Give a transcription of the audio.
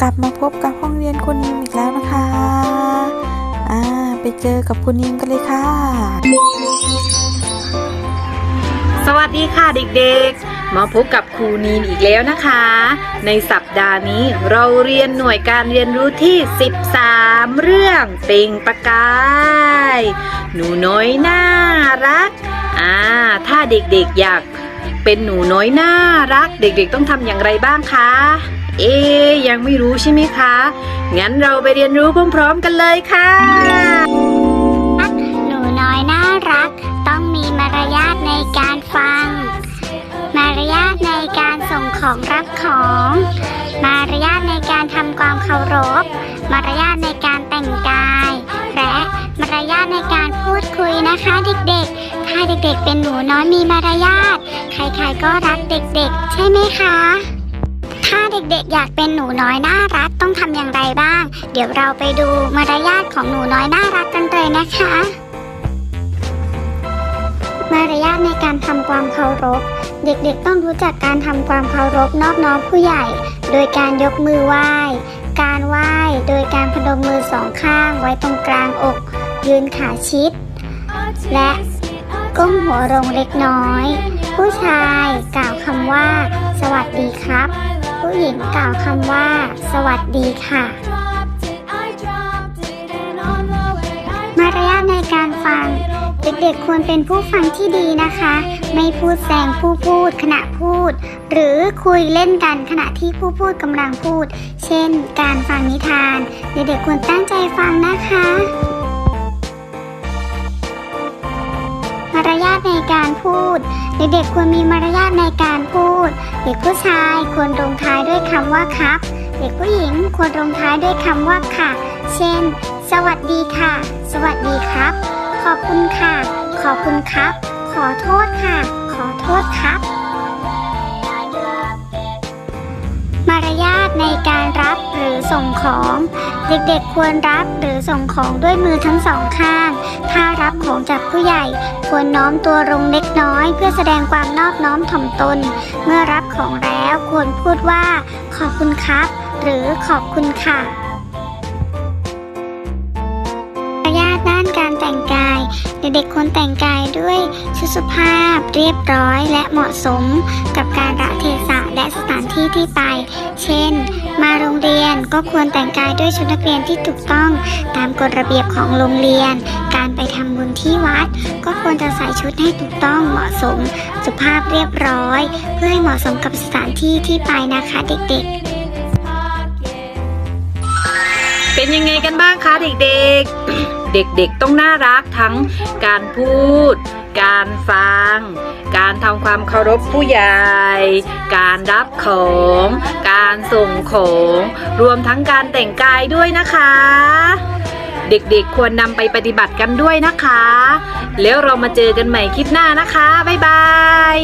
กลับมาพบกับห้องเรียนคุณนิมอีกแล้วนะคะ อ่า ไปเจอกับคุณนิมกันเลยค่ะ สวัสดีค่ะเด็กๆ มาพบกับครูนีนอีกแล้วนะคะ ในสัปดาห์นี้เราเรียนหน่วยการเรียนรู้ที่ 13 เรื่องเป่งประกาย หนูน้อยน่ารัก อ่า ถ้าเด็กๆอยากเป็นหนูน้อยน่ารัก เด็กๆต้องทำอย่างไรบ้างคะ เอ๊ยยังไม่รู้ใช่ไหมคะ งั้นเราไปเรียนรู้พร้อมๆกันเลยค่ะหนูน้อยน่ารัก ต้องมีมารยาทในการฟัง มารยาทในการส่งของรับของ มารยาทในการทำความเคารพ มารยาทในการแต่งกาย และมารยาทในการพูดคุยนะคะเด็กๆ ถ้าเด็กๆเป็นหนูน้อยมีมารยาท ใครๆก็รักเด็กๆ ใช่ไหมคะ ถ้าเด็กๆ อยากเป็นหนูน้อยน่ารักต้องทำอย่างไรบ้าง เดี๋ยวเราไปดูมารยาทของหนูน้อยน่ารักกันเลยนะคะ มารยาทในการทำความเคารพ เด็กๆ ต้องรู้จักการทำความเคารพนอบน้อมผู้ใหญ่ โดยการยกมือไหว้ การไหว้โดยการพนมมือสองข้างไว้ตรงกลางอก ยืนขาชิด และก้มหัวลงเล็กน้อย ผู้ชายกล่าวคำว่า สวัสดีครับ ผู้หญิงกล่าวคำว่า สวัสดีค่ะ มารยาทในการฟัง เด็กๆควรเป็นผู้ฟังที่ดีนะคะ ไม่พูดแซงผู้พูดขณะพูด หรือคุยเล่นกันขณะที่ผู้พูดกำลังพูด เช่น การฟังนิทาน เด็กๆควรตั้งใจฟังนะคะ พูด เด็กๆควรมีมารยาทในการพูด เด็กผู้ชายควรลงท้ายด้วยคำว่าครับ เด็กผู้หญิงควรลงท้ายด้วยคำว่าค่ะ เช่น สวัสดีค่ะ สวัสดีครับ ขอบคุณค่ะ ขอบคุณครับ ขอโทษค่ะ ขอโทษครับ มารยาทในการ ส่งของ เด็กๆควรรับหรือส่งของด้วยมือทั้งสองข้าง ถ้ารับของจากผู้ใหญ่ ควรน้อมตัวลงเล็กน้อย เพื่อแสดงความนอบน้อมถ่อมตน เมื่อรับของแล้วควรพูดว่า ขอบคุณครับ หรือขอบคุณค่ะมารยาทด้านการแต่งกาย เด็กๆควรแต่งกายด้วยชุดสุภาพเรียบร้อยและเหมาะสมกับการละเทศะ และสถานที่ที่ไป เช่น มาโรงเรียนก็ควรแต่งกายด้วยชุดนักเรียนที่ถูกต้องตามกฎระเบียบของโรงเรียน การไปทำบุญที่วัด ก็ควรจะใส่ชุดให้ถูกต้องเหมาะสม สุภาพเรียบร้อย เพื่อให้เหมาะสมกับสถานที่ที่ไปนะคะเด็กๆเป็นยังไงกันบ้างคะเด็กๆ เด็กๆต้องน่ารักทั้งการพูด การฟัง การทำความเคารพผู้ใหญ่ การรับของ การส่งของ รวมทั้งการแต่งกายด้วยนะคะ เด็กๆควรนำไปปฏิบัติกันด้วยนะคะ แล้วเรามาเจอกันใหม่คลิปหน้านะคะ บ๊ายบาย